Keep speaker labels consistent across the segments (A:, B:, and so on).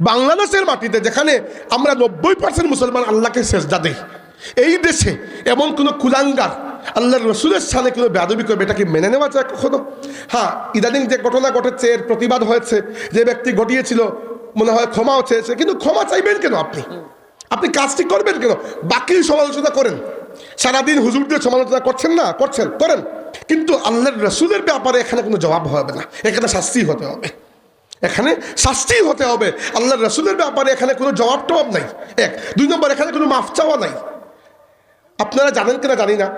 A: বাংলাদেশের মাটিতে যেখানে আমরা নব্বই পার্সেন্ট মুসলমান আল্লাহকে সেজদা দেই, এই দেশে এমন কোনো কুলাঙ্গার আল্লাহর রসুলের সামনে কোনো বেদবি করবে এটাকে মেনে নেওয়া যায় কখনো? হ্যাঁ ইদানিং যে ঘটনা ঘটেছে, এর প্রতিবাদ হয়েছে, যে ব্যক্তি ঘটিয়েছিল, মনে হয় ক্ষমাও চেয়েছে, কিন্তু ক্ষমা চাইবেন কেন আপনি? আপনি কাজটি করবেন কেন? বাকি সমালোচনা করেন। সারাদিন হুজুরদের সমালোচনা করছেন না? করছেন, করেন। কিন্তু আল্লাহর রসুলের ব্যাপারে এখানে কোনো জবাব হবে না। এখানে শাস্তি হতে হবে। এখানে শাস্তি হতে হবে। আল্লাহ রসুলের ব্যাপারে এখানে কোনো জবাব টবাব নাই। এক। দুই নম্বর, এখানে কোনো মাফ চাওয়া নাই। আপনারা জানেন কিনা জানি না।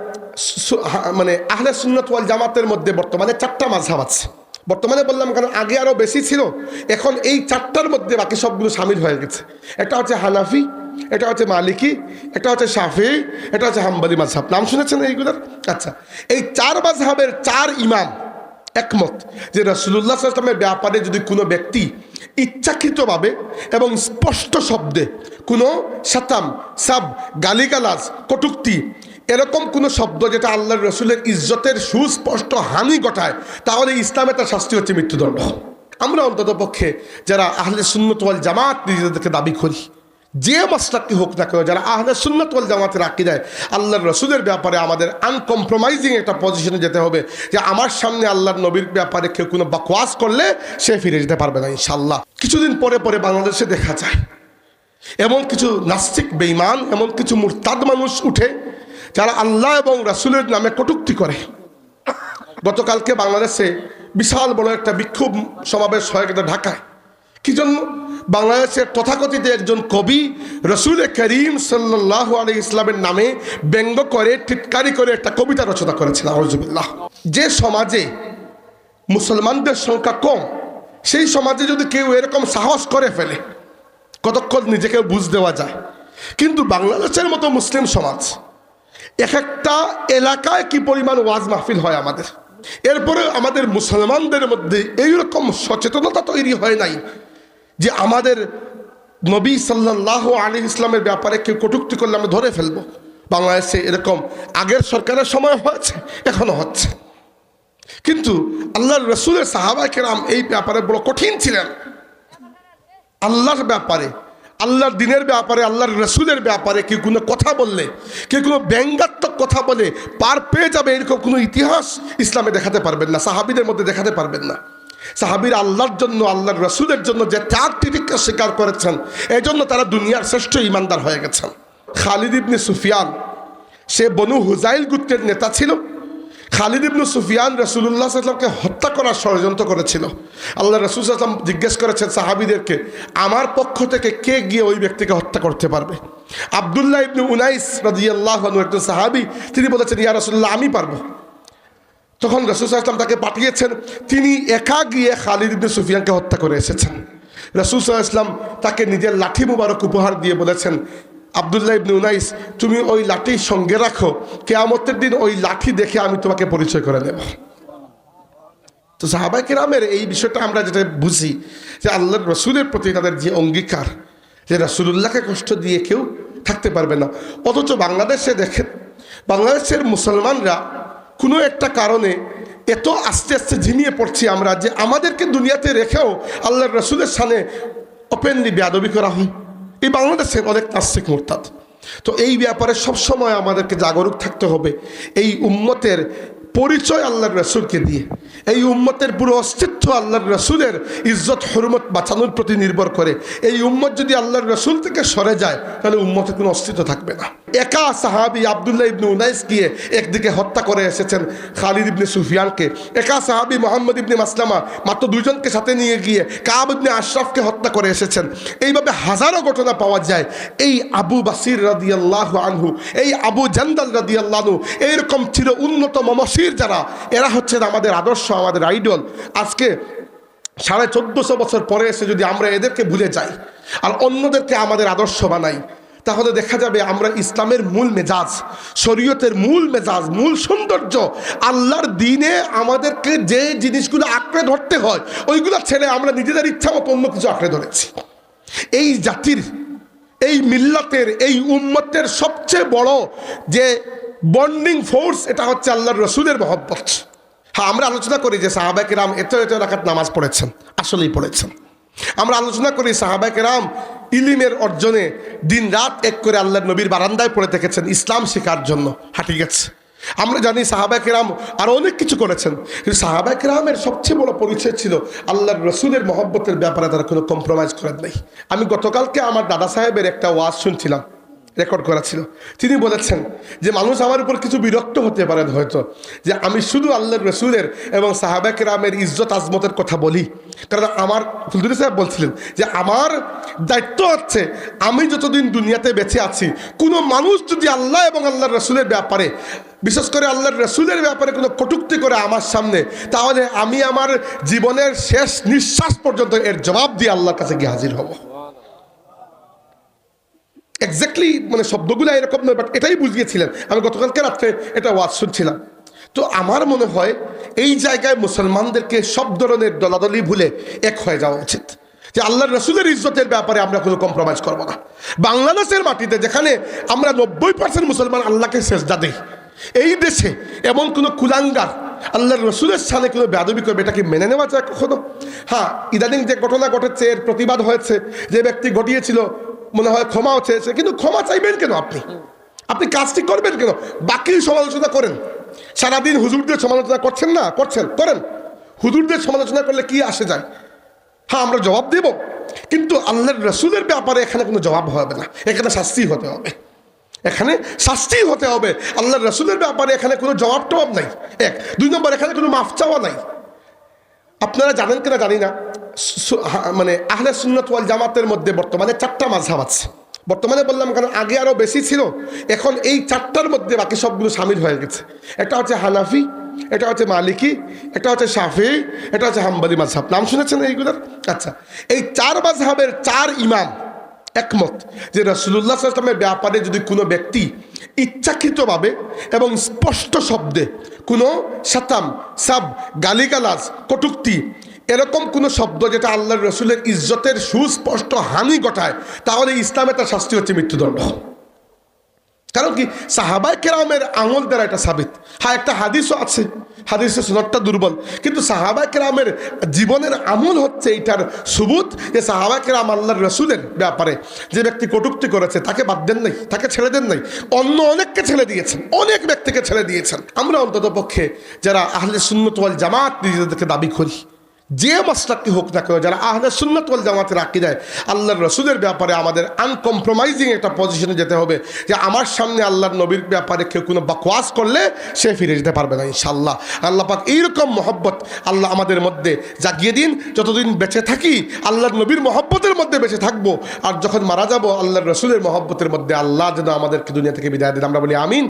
A: মানে আহলে সুন্নত ওয়াল জামাতের মধ্যে বর্তমানে চারটা মাঝহাব আছে। বর্তমানে বললাম কারণ আগে আরও বেশি ছিল। এখন এই চারটার মধ্যে বাকি সবগুলো সামিল হয়ে গেছে। এটা হচ্ছে হানাফি এটা হচ্ছে মালিকি এটা হচ্ছে শাফি এটা হচ্ছে হাম্বালি মাঝহাব নাম শুনেছেন এইগুলোর? আচ্ছা। এই চার মাঝহাবের চার ইমাম একমত যে রসুল্লাহ আসলামের ব্যাপারে যদি কোনো ব্যক্তি ইচ্ছাকৃতভাবে এবং স্পষ্ট শব্দে কোনো সাতাম, সাব, গালিগালাজ, কটুক্তি, এরকম কোনো শব্দ যেটা আল্লাহর রসুলের ইজ্জতের সুস্পষ্ট হানি ঘটায়, তাহলে ইসলামে তার শাস্তি হচ্ছে মৃত্যুদণ্ড। আমরা অন্তত পক্ষে যারা আহলে সুন্নত ওয়াল জামাত নিজেদেরকে দাবি করি যে মাসলাকটি হোক না কেন, যারা আহলে জামাতে রাখি দেয় আল্লাহর রসুলের ব্যাপারে আমাদের আনকম্প্রোমাইজিং একটা পজিশনে যেতে হবে, যে আমার সামনে আল্লাহর নবীর ব্যাপারে কেউ কোনো বাকওয়াস করলে সে ফিরে যেতে পারবে না ইনশাল্লাহ কিছুদিন পরে পরে বাংলাদেশে দেখা যায়, এমন কিছু নাস্তিক বেইমান এমন কিছু মুরতাদ মানুষ উঠে, যারা আল্লাহ এবং রাসুলের নামে কটুক্তি করে। গতকালকে বাংলাদেশে বিশাল বড় একটা বিক্ষোভ সমাবেশ হয়ে গেছে ঢাকায়। কি জন্য? বাংলাদেশের তথাকথিত একজন কবি, রসুল করিম সাল্লাহ আলী ইসলামের নামে ব্যঙ্গ করে, টিটকারি করে একটা কবিতা রচনা করেছেন আরজুবিল্লাহ যে সমাজে মুসলমানদের সংখ্যা কম, সেই সমাজে যদি কেউ এরকম সাহস করে ফেলে, কতক্ষণ নিজেকে বুঝ দেওয়া যায়? কিন্তু বাংলাদেশের মতো মুসলিম সমাজ, এক একটা এলাকায় কি পরিমাণ ওয়াজ মাহফিল হয় আমাদের? এরপরে আমাদের মুসলমানদের মধ্যে এইরকম সচেতনতা তৈরি হয় নাই। যে আমাদের নবী সাল্লাহ আলী ইসলামের ব্যাপারে কেউ কটুক্তি করলে আমরা ধরে ফেলব। বাংলাদেশে এরকম আগের সরকারের সময় হয়েছে, এখনও হচ্ছে। কিন্তু আল্লাহর রসুলের সাহাবা কেরাম এই ব্যাপারে বড় কঠিন ছিলেন। আল্লাহর ব্যাপারে, আল্লাহর দিনের ব্যাপারে, আল্লাহর রসুলের ব্যাপারে কেউ কোনো কথা বললে, কেউ কোনো ব্যঙ্গাত্মক কথা বলে পার পেয়ে যাবে এরকম কোনো ইতিহাস ইসলামে দেখাতে পারবেন না, সাহাবিদের মধ্যে দেখাতে পারবেন না। সাহাবির আল্লাহর জন্য, আল্লাহর রসুলের জন্য যে ত্যাগ তিতিক্ষা স্বীকার করেছেন এই জন্য তারা দুনিয়ার শ্রেষ্ঠ ইমানদার হয়ে গেছেন। খালিদ ইবনে সুফিয়ান, সে বনু হুজাইল গুত্রের নেতা ছিল। খালিদ ইবনু সুফিয়ান রসুল্লাহ সাল্লামকে হত্যা করার ষড়যন্ত্র করেছিল। আল্লাহ রসুল সাল্লাম জিজ্ঞেস করেছেন সাহাবিদেরকে, আমার পক্ষ থেকে কে গিয়ে ওই ব্যক্তিকে হত্যা করতে পারবে? আবদুল্লাহ ইবনু উনাইস রাজিয়াল্লাহ একজন সাহাবি, তিনি বলেছেন, ইয়া রসুল্লাহ আমি পারব। তখন রসুল সাল্লাম তাকে পাঠিয়েছেন, তিনি একা গিয়ে খালিদ ইবনু সুফিয়ানকে হত্যা করে এসেছেন। রসুল ইসলাম তাকে নিজের লাঠি মুবারক উপহার দিয়ে বলেছেন, আবদুল্লাহ ইবনে উনাইস, তুমি ওই লাঠি সঙ্গে রাখো, কেয়ামতের দিন ওই লাঠি দেখে আমি তোমাকে পরিচয় করে নেব তো সাহাবাই কেরামের এই বিষয়টা আমরা যেটা বুঝি, যে আল্লাহর রসুলের প্রতি তাদের যে অঙ্গীকার, যে রসুল্লাহকে কষ্ট দিয়ে কেউ থাকতে পারবে না। অথচ বাংলাদেশে দেখেন, বাংলাদেশের মুসলমানরা কোনো একটা কারণে এত আস্তে আস্তে ঝিমিয়ে পড়ছি আমরা যে আমাদেরকে দুনিয়াতে রেখেও আল্লাহ রসুলের সামনে ওপেনলি বেয়াদবি করা হয়। এই বাংলাদেশের অনেক নাস্তিক মোরতাদ। তো এই ব্যাপারে সবসময় আমাদেরকে জাগরুক থাকতে হবে এই উম্মতের পরিচয় আল্লাহর রসুলকে দিয়ে। এই উম্মতের পুরো অস্তিত্ব আল্লাহর রসুলের ইজ্জত, হরমত বাঁচানোর প্রতি নির্ভর করে। এই উম্মত যদি আল্লাহর রসুল থেকে সরে যায়, তাহলে উম্মতের কোনো অস্তিত্ব থাকবে না। একা সাহাবি আবদুল্লাহ ইবনে উনাইস গিয়ে একদিকে হত্যা করে এসেছেন খালিদ ইবনে সুফিয়ানকে। একা সাহাবি মোহাম্মদ ইবনে মাসলামা মাত্র দুজনকে সাথে নিয়ে গিয়ে কাব ইবনে আশরাফকে হত্যা করে এসেছেন। এইভাবে হাজারো ঘটনা পাওয়া যায়। এই আবু বাসির রাদিয়াল্লাহু আনহু, এই আবু জান্দাল রাদিয়াল্লাহু এইরকম চির উন্নত মমসির যারা। এরা হচ্ছেন আমাদের আদর্শ, আমাদের আইডল। আজকে সাড়ে চোদ্দশো বছর পরে এসে যদি আমরা এদেরকে ভুলে যাই, আর অন্যদেরকে আমাদের আদর্শ বানাই তাহলে দেখা যাবে আমরা ইসলামের মূল মেজাজ, শরীয়তের মূল মেজাজ, মূল সৌন্দর্য, আল্লাহর দিনে আমাদেরকে যে জিনিসগুলো আঁকড়ে ধরতে হয়, ওইগুলো ছেড়ে আমরা নিজেদের ইচ্ছা মতো অন্য কিছু আঁকড়ে ধরেছি। এই জাতির, এই মিল্লাতের, এই উম্মতের সবচেয়ে বড় যে বন্ডিং ফোর্স, এটা হচ্ছে আল্লাহর রসুলের মহব্বত। হ্যাঁ আমরা আলোচনা করি যে সাহাবাকে রাম এত এত রাখাত নামাজ পড়েছেন, আসলেই পড়েছেন। আমরা আলোচনা করি সাহাবাই কেরাম ইলিমের অর্জনে দিন রাত এক করে আল্লাহ নবীর বারান্দায় পড়ে থেকেছেন ইসলাম শেখার জন্য। হাঁটি গেছে। আমরা জানি সাহাবা কেরাম আরও অনেক কিছু করেছেন। কিন্তু সাহাবা কেরামের সবচেয়ে বড় পরিচয় ছিল আল্লাহর রসুলের মহব্বতের ব্যাপারে তারা কোনো কম্প্রোমাইজ করেন নাই। আমি গতকালকে আমার দাদা সাহেবের একটা ওয়াজ শুনছিলাম। রেকর্ড করা ছিল। তিনি বলেছেন যে মানুষ আমার উপর কিছু বিরক্ত হতে পারেন হয়তো, যে আমি শুধু আল্লাহ রসুলের এবং সাহাবাক রামের ইজ্জত আজমতের কথা বলি। কারণ আমার ফুলদুরি সাহেব বলছিলেন যে আমার দায়িত্ব হচ্ছে আমি যতদিন দুনিয়াতে বেঁচে আছি, কোনো মানুষ যদি আল্লাহ এবং আল্লাহ রসুলের ব্যাপারে, বিশেষ করে আল্লাহর রসুলের ব্যাপারে কোনো কটুক্তি করে আমার সামনে, তাহলে আমি আমার জীবনের শেষ নিঃশ্বাস পর্যন্ত এর জবাব দিয়ে আল্লাহর কাছে গিয়ে হাজির হব। এক্স্যাক্টলি মানে শব্দগুলো এরকম নয় বাট এটাই বুঝিয়েছিলেন। আমি গতকালকে রাত্রে এটা ওয়াজ শুনছিলাম। তো আমার মনে হয় এই জায়গায় মুসলমানদেরকে সব ধরনের দলাদলি ভুলে এক হয়ে যাওয়া উচিত। যে আল্লাহর রসুলের ইজ্জতের ব্যাপারে আমরা কোনো কম্প্রোমাইজ করব না। বাংলাদেশের মাটিতে যেখানে আমরা নব্বই পার্সেন্ট মুসলমান আল্লাহকে সেজদা দিই, এই দেশে এমন কোনো কুলাঙ্গার আল্লাহর রসুলের সাথে কোনো বেদবি করবে, এটা কি মেনে নেওয়া যায় কখনো? হ্যাঁ ইদানিং যে ঘটনা ঘটেছে, এর প্রতিবাদ হয়েছে, যে ব্যক্তি ঘটিয়েছিল মনে হয় ক্ষমাও চেয়েছে, কিন্তু ক্ষমা চাইবেন কেন আপনি? আপনি কাজটি করবেন কেন? বাকি সমালোচনা করেন। সারাদিন হুজুরদের সমালোচনা করছেন না? করছেন, করেন। হুজুরদের সমালোচনা করলে কি আসে যায়? হ্যাঁ আমরা জবাব দেব। কিন্তু আল্লাহর রসুলের ব্যাপারে এখানে কোনো জবাব হবে না। এখানে শাস্তি হতে হবে। এখানে শাস্তি হতে হবে। আল্লাহর রসুলের ব্যাপারে এখানে কোনো জবাব টবাব নাই। এক। দুই নম্বর, এখানে কোনো মাফ চাওয়া নাই। আপনারা জানেন কিনা জানি না। মানে আহলে সুন্নত ওয়াল জামাতের মধ্যে বর্তমানে চারটা মাঝহাব আছে। বর্তমানে বললাম, কারণ আগে আরও বেশি ছিল, এখন এই চারটার মধ্যে বাকি সবগুলো সামিল হয়ে গেছে। একটা হচ্ছে হানাফি এটা হচ্ছে মালিকি এটা হচ্ছে শাফি এটা হচ্ছে হাম্বালি মাঝহাব নাম শুনেছেন এইগুলোর? আচ্ছা এই চার মাঝহাবের চার ইমাম একমত যে রসুল্লাহ আসলামের ব্যাপারে যদি কোনো ব্যক্তি ইচ্ছাকৃতভাবে এবং স্পষ্ট শব্দে কোনো সাতাম, সাব, গালিগালাজ, কটুক্তি এরকম কোনো শব্দ যেটা আল্লাহর রসুলের ইজ্জতের সুস্পষ্ট হানি ঘটায়, তাহলে ইসলামে তার শাস্তি হচ্ছে মৃত্যুদণ্ড। কারণ কি? সাহাবাই কেরামের আঙুল দ্বারা এটা সাবিত। হ্যাঁ একটা হাদিসও আছে। হাদিসের সনদটা দুর্বল। কিন্তু সাহাবাই কেরামের জীবনের আমল হচ্ছে এটার সুবুত যে সাহাবাই কেরাম আল্লাহর রসুলের ব্যাপারে যে ব্যক্তি কটুক্তি করেছে, তাকে বাদ দেন নাই, তাকে ছেড়ে দেন নাই। অন্য অনেককে ছেড়ে দিয়েছেন, অনেক ব্যক্তিকে ছেড়ে দিয়েছেন। আমরা অন্তত পক্ষে যারা আহলে সুন্নত জামাত নিজেদেরকে দাবি করি। যে মাসলাকটি হোক না কেন, যারা আহলে সুন্নত ওয়াল জামাতে রাখি দেয় আল্লাহর রসুলের ব্যাপারে আমাদের আনকম্প্রোমাইজিং একটা পজিশনে যেতে হবে, যে আমার সামনে আল্লাহর নবীর ব্যাপারে কেউ কোনো বাকওয়াস করলে সে ফিরে যেতে পারবে না ইনশাল্লাহ আল্লাহ পাক এইরকম মহব্বত আল্লাহ আমাদের মধ্যে জাগিয়ে দিন, যতদিন বেঁচে থাকি আল্লাহর নবীর মহব্বতের মধ্যে বেঁচে থাকব, আর যখন মারা যাব আল্লাহর রসুলের মহব্বতের মধ্যে আল্লাহ যেন আমাদেরকে দুনিয়া থেকে বিদায় দেন, আমরা বলি আমিন।